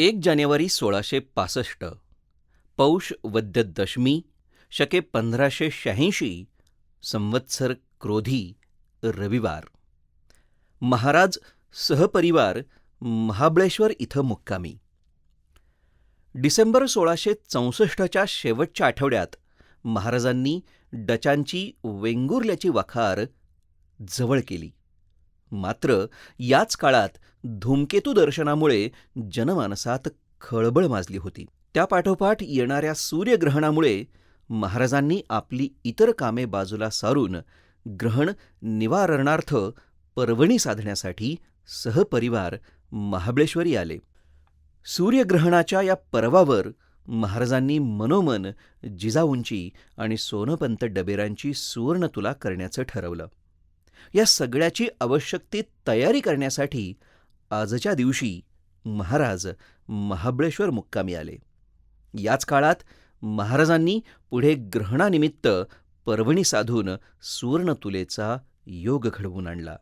एक जानेवारी सोळाशे पासष्ट. पौष वद्य दशमी शके पंधराशे शहाऐंशी संवत्सर क्रोधी रविवार. महाराज सहपरिवार महाबळेश्वर इथं मुक्कामी. डिसेंबर सोळाशे चौसष्टच्या शेवटच्या आठवड्यात महाराजांनी डचांची वेंगुर्ल्याची वाखार जवळ केली. मात्र याच काळात धूमकेतू दर्शनामुळे जनमानसात खळबळ माजली होती. त्यापाठोपाठ येणाऱ्या सूर्यग्रहणामुळे महाराजांनी आपली इतर कामे बाजूला सारून ग्रहण निवारणार्थ पर्वणी साधण्यासाठी सहपरिवार महाबळेश्वरी आले. सूर्यग्रहणाच्या या पर्वावर महाराजांनी मनोमन जिजाऊंची आणि सोनपंत डबेरांची सुवर्णतुला करण्याचं ठरवलं. या सगळ्याची आवश्यक ती तयारी करण्यासाठी आजच्या दिवशी महाराज महाबळेश्वर मुक्कामी आले. याच काळात महाराजांनी पुढे ग्रहणानिमित्त पर्वणी साधून सुवर्णतुलेचा योग घडवून आणला.